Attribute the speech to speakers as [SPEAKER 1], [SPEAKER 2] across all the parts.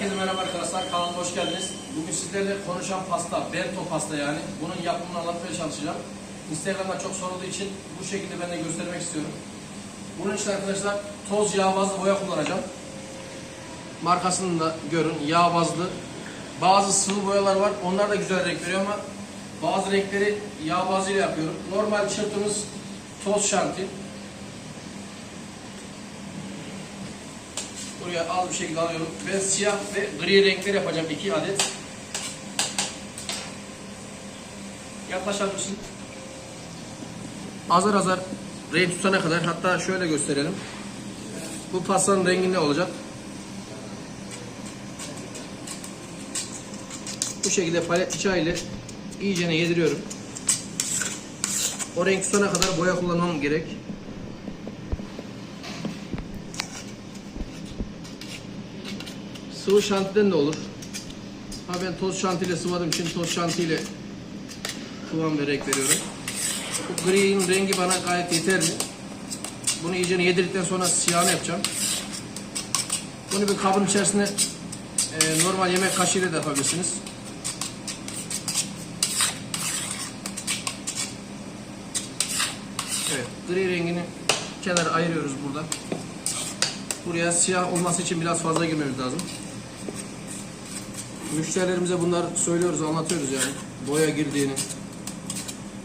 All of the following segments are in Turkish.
[SPEAKER 1] Herkese merhaba arkadaşlar, kanalıma hoş geldiniz. Bugün sizlerle konuşan pasta, bento pasta yani. Bunun yapımını anlatmaya çalışacağım. Instagram'da çok sorulduğu için bu şekilde ben de göstermek istiyorum. Bunun için arkadaşlar toz yağ bazlı boya kullanacağım. Markasını da görün, yağ bazlı. Bazı sıvı boyalar var, onlar da güzel renk veriyor ama bazı renkleri yağ bazıyla yapıyorum. Normal çırptığımız toz şanti. Buraya az bir şekilde alıyorum. Ben siyah ve gri renkler yapacağım. iki adet. Yaklaşar mısın? Azar azar renk tutana kadar hatta şöyle gösterelim. Bu pastanın rengi ne olacak? Bu şekilde palet bıçağı ile iyicene yediriyorum. O renk tutana kadar boya kullanmam gerek. Sıvı şantiden de olur. Ha ben toz şantiyle sıvadığım için toz şantiyle kıvam ve renk veriyorum. Bu gri'nin rengi bana gayet yeterli. Bunu iyice yedirdikten sonra siyahını yapacağım. Bunu bir kabın içerisine e, normal yemek kaşığıyla da yapabilirsiniz. Evet, gri rengini kenara ayırıyoruz burada. Buraya siyah olması için biraz fazla girmemiz lazım. Müşterilerimize bunlar söylüyoruz, anlatıyoruz yani. Boya girdiğini,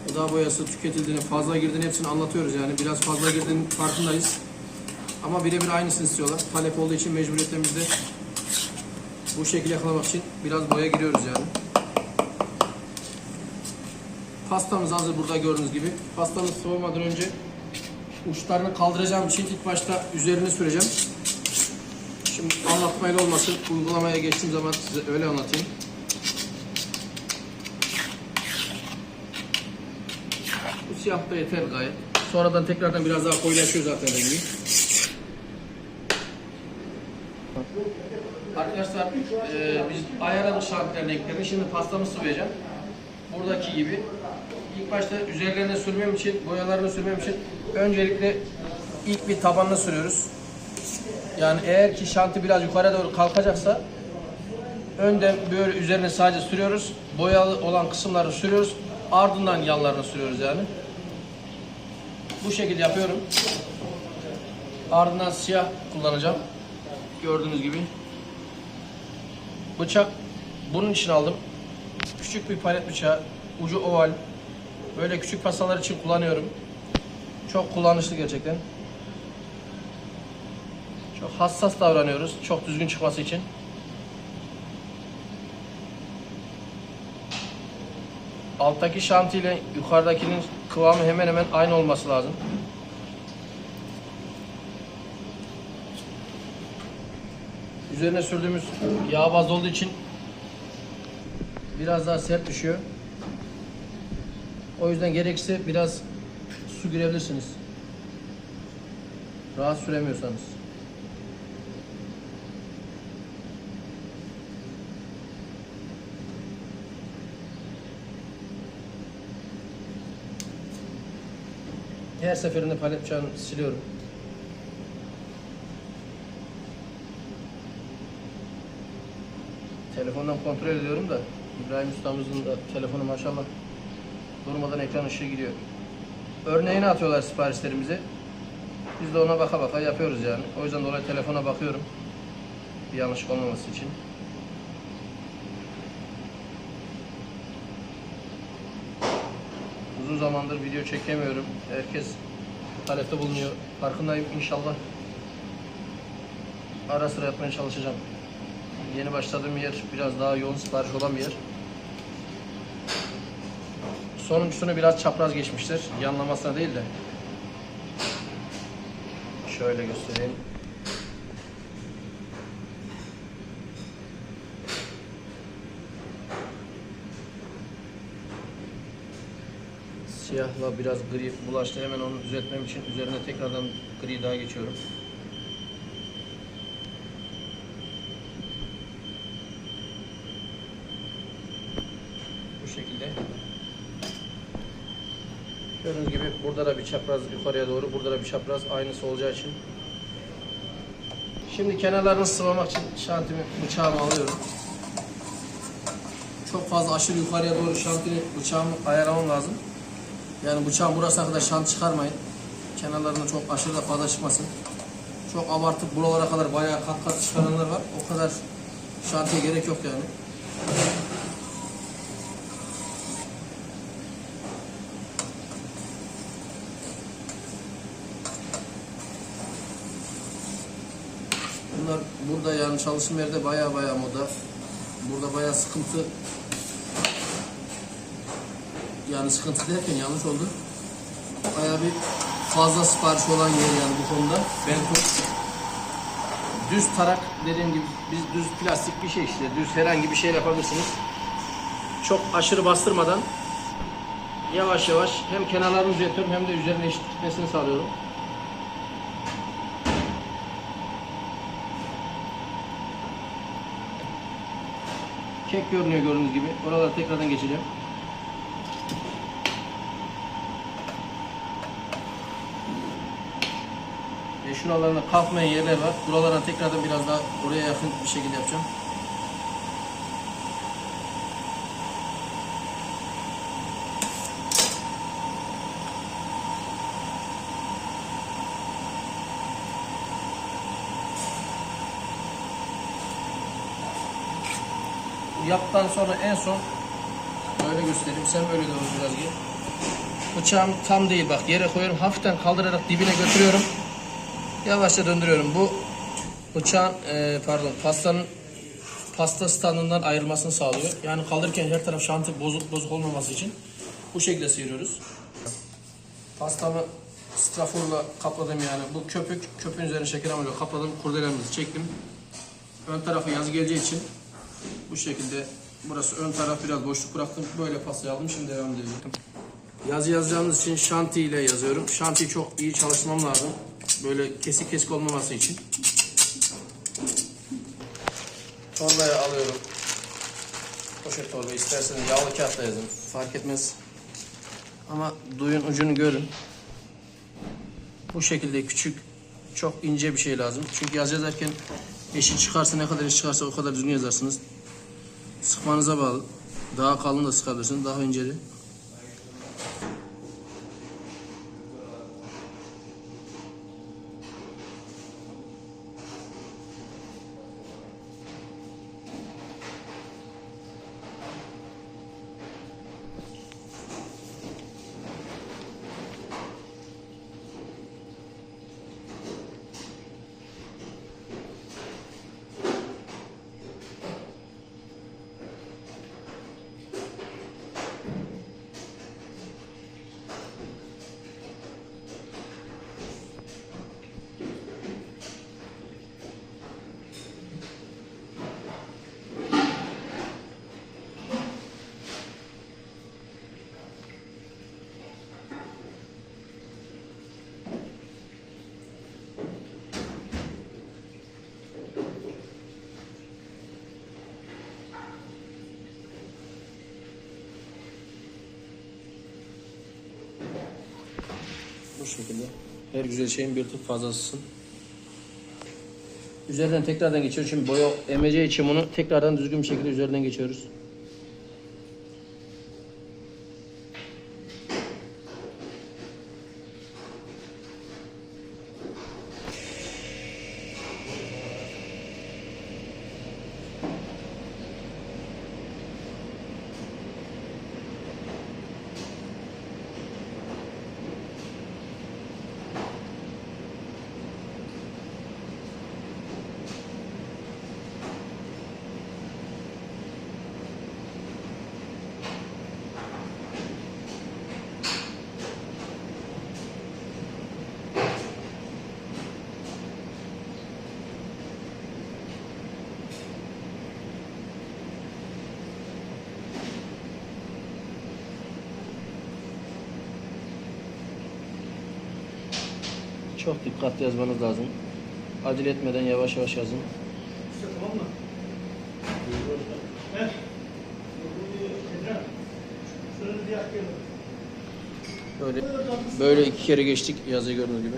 [SPEAKER 1] gıda boyası tüketildiğini, fazla girdiğini hepsini anlatıyoruz yani. Biraz fazla girdiğinin farkındayız. Ama birebir aynısını istiyorlar. Talep olduğu için mecburiyetimizde bu şekilde yakalamak için biraz boya giriyoruz yani. Pastamız hazır burada gördüğünüz gibi. Pastamız soğumadan önce uçlarını kaldıracağım için ilk başta üzerine süreceğim. Şimdi anlatmayla olmasın. Uygulamaya geçtiğim zaman size öyle anlatayım. Bu siyah da yeter gayet. Sonradan tekrardan biraz daha koyulaşıyor zaten rengi. Arkadaşlar e, biz ayarladık şartların renklerini. Şimdi pastamı sıvayacağım. Buradaki gibi. İlk başta üzerlerine sürmem için, boyalarını sürmem için öncelikle ilk bir tabanını sürüyoruz. Yani eğer ki şanti biraz yukarı doğru kalkacaksa önden böyle üzerine sadece sürüyoruz. Boyalı olan kısımları sürüyoruz. Ardından yanlarını sürüyoruz yani. Bu şekilde yapıyorum. Ardından siyah kullanacağım. Gördüğünüz gibi. Bıçak bunun için aldım. Küçük bir palet bıçağı. Ucu oval. Böyle küçük pastalar için kullanıyorum. Çok kullanışlı gerçekten. Hassas davranıyoruz. Çok düzgün çıkması için. Alttaki şanti ile yukarıdakinin kıvamı hemen hemen aynı olması lazım. Üzerine sürdüğümüz yağ bazlı olduğu için biraz daha sert düşüyor. O yüzden gerekirse biraz su girebilirsiniz. Rahat süremiyorsanız. Her seferinde palet bıçağını siliyorum. Telefondan kontrol ediyorum da İbrahim ustamızın da telefonu maşallah durmadan ekran ışığı gidiyor. Örneğini atıyorlar siparişlerimize. Biz de ona baka baka yapıyoruz yani. O yüzden dolayı telefona bakıyorum. Bir yanlışlık olmaması için. Uzun zamandır video çekemiyorum. Herkes talepte bulunuyor. Farkındayım inşallah. Ara sıra yapmaya çalışacağım. Yeni başladığım yer biraz daha yoğun sipariş olan bir yer. Sonuncusunu biraz çapraz geçmiştir. Yanlamasına değil de. Şöyle göstereyim. Siyahla biraz gri bulaştı. Hemen onu düzeltmem için üzerine tekrardan gri daha geçiyorum. Bu şekilde. Gördüğünüz gibi burada da bir çapraz yukarıya doğru, burada da bir çapraz aynısı olacağı için Şimdi kenarlarını sıvamak için şantimi bıçağımı alıyorum. Çok fazla aşırı yukarıya doğru şantini bıçağımı ayarlamam lazım. Yani bıçağın burasına kadar şant çıkarmayın. Kenarlarına çok aşırı da fazla çıkmasın. Çok abartıp buralara kadar bayağı kat kat çıkaranlar var. O kadar şantiye gerek yok yani. Bunlar burada yani çalışma yerde bayağı bayağı moda. Burada bayağı sıkıntı. Yani sıkıntı derken yanlış oldu. Bayağı bir fazla sipariş olan yer yani bu konuda. Belki düz tarak dediğim gibi biz düz plastik bir şey işte düz herhangi bir şey yapabilirsiniz. Çok aşırı bastırmadan yavaş yavaş hem kenarlarını düzeltiyorum hem de üzerine eşit gitmesini sağlıyorum. Kek görünüyor gördüğünüz gibi. Oraları tekrardan geçeceğim. Ve şuralarında kalkmayan yerler var. Buralara tekrardan biraz daha oraya yakın bir şekilde yapacağım. Yaptıktan sonra en son böyle göstereyim. Sen böyle doğru biraz gel. Bıçağım tam değil bak yere koyuyorum. Hafiften kaldırarak dibine götürüyorum. Yavaşça döndürüyorum. Bu bıçağın e, pardon pastanın pasta standından ayrılmasını sağlıyor. Yani kaldırırken her taraf şanti bozuk bozuk olmaması için bu şekilde sıyırıyoruz. Pastamı straforla kapladım yani. Bu köpük, köpüğün üzerine şeker ameliyle kapladım. Kurdelemimizi çektim. Ön tarafı yazı geleceği için bu şekilde burası ön taraf biraz boşluk bıraktım. Böyle pastayı aldım. Şimdi devam edeceğim. Yazı yazacağımız için şanti ile yazıyorum. Şantiyi çok iyi çalışmam lazım. Böyle kesik kesik olmaması için. Torbaya alıyorum. Poşet torba isterseniz yağlı kağıtla yazın. Fark etmez. Ama duyun ucunu görün. Bu şekilde küçük, çok ince bir şey lazım. Çünkü yaz yazarken eşit çıkarsa ne kadar eşit çıkarsa o kadar düzgün yazarsınız. Sıkmanıza bağlı. Daha kalın da sıkabilirsiniz, daha inceli. Şekilde. Her güzel şeyin bir tık fazlasısın. Üzerinden tekrardan geçiyoruz. Şimdi boya emeceği için bunu tekrardan düzgün bir şekilde üzerinden geçiyoruz. Çok dikkatli yazmanız lazım. Acele etmeden yavaş yavaş yazın.
[SPEAKER 2] Tamam mı?
[SPEAKER 1] Böyle böyle iki kere geçtik yazıyı gördüğünüz gibi.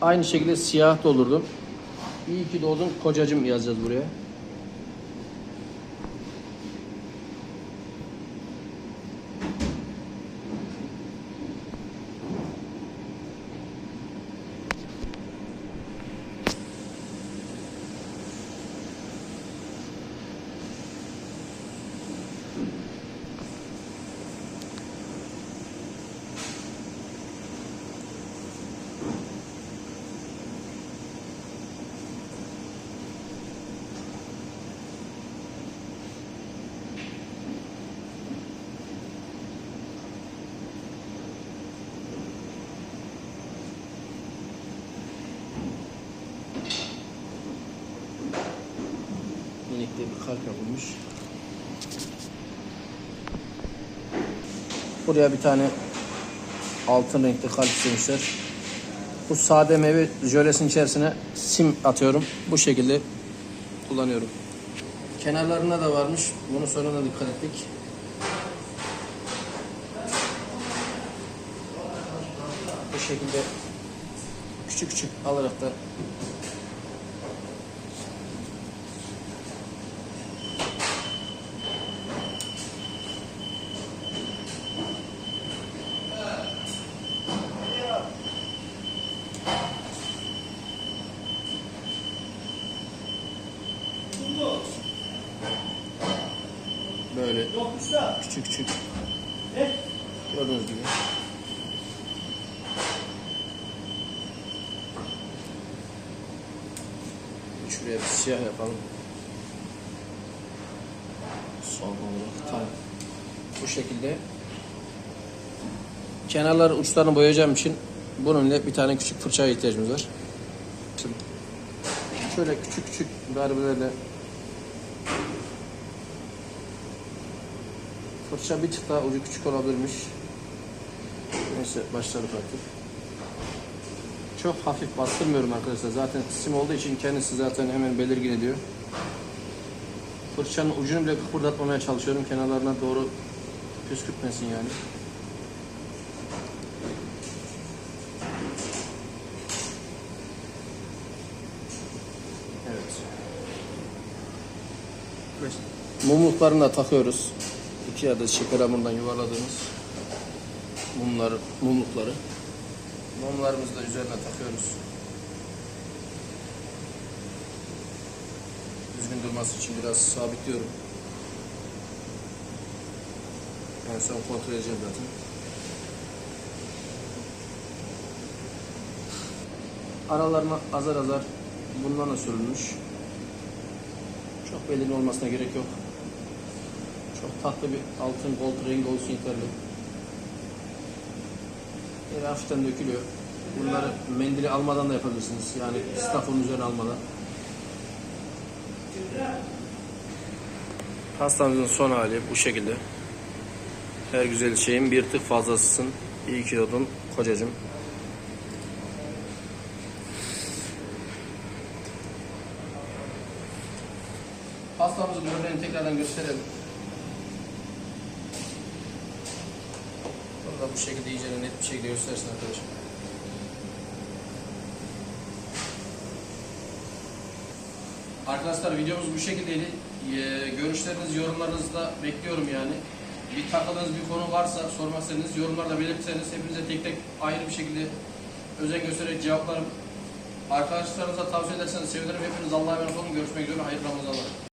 [SPEAKER 1] Aynı şekilde siyah doldurdum. İyi ki doğdun kocacım yazacağız buraya. Minikte bir kalp yapılmış. Buraya bir tane altın renkli kalp istemişler. Bu sade meyve jölesinin içerisine sim atıyorum. Bu şekilde kullanıyorum. Kenarlarına da varmış. Bunu sonradan dikkat ettik. Bu şekilde küçük küçük alarak da
[SPEAKER 2] usta.
[SPEAKER 1] küçük küçük
[SPEAKER 2] Ne?
[SPEAKER 1] gördüğünüz gibi. Şuraya bir siyah yapalım. Son olarak tam bu şekilde. Kenarları uçlarını boyayacağım için bunun bir tane küçük fırçaya ihtiyacımız var. Şöyle küçük küçük darbelerle Fırça bir tık daha ucu küçük olabilirmiş. Neyse başladık artık. Çok hafif bastırmıyorum arkadaşlar. Zaten sim olduğu için kendisi zaten hemen belirgin ediyor. Fırçanın ucunu bile kıpırdatmamaya çalışıyorum. Kenarlarına doğru püskürtmesin yani. Evet. Mumluklarını da takıyoruz. İki adet şeker hamurundan yuvarladığımız mumları, mumlukları. Mumlarımızı da üzerine takıyoruz. Düzgün durması için biraz sabitliyorum. En son kontrol edeceğim zaten. Aralarına azar azar bundan da sürülmüş. Çok belirli olmasına gerek yok. Çok tatlı bir altın gold rengi olsun yeterli. Böyle hafiften dökülüyor. Bunları mendili almadan da yapabilirsiniz. Yani stafın üzerine almadan. Pastamızın son hali bu şekilde. Her güzel şeyin bir tık fazlasısın. İyi ki doğdun kocacığım. Pastamızın ürünlerini tekrardan gösterelim. Burada bu şekilde iyice net bir şekilde göstersin arkadaşlar. Arkadaşlar videomuz bu şekildeydi. Ee, Görüşleriniz, yorumlarınızı da bekliyorum yani. Bir takıldığınız bir konu varsa istediğiniz yorumlarda belirtirseniz hepinize tek tek ayrı bir şekilde özen göstererek cevaplarım. Arkadaşlarınıza tavsiye ederseniz sevinirim. Hepiniz Allah'a emanet olun. Görüşmek üzere. Hayırlı Ramazanlar.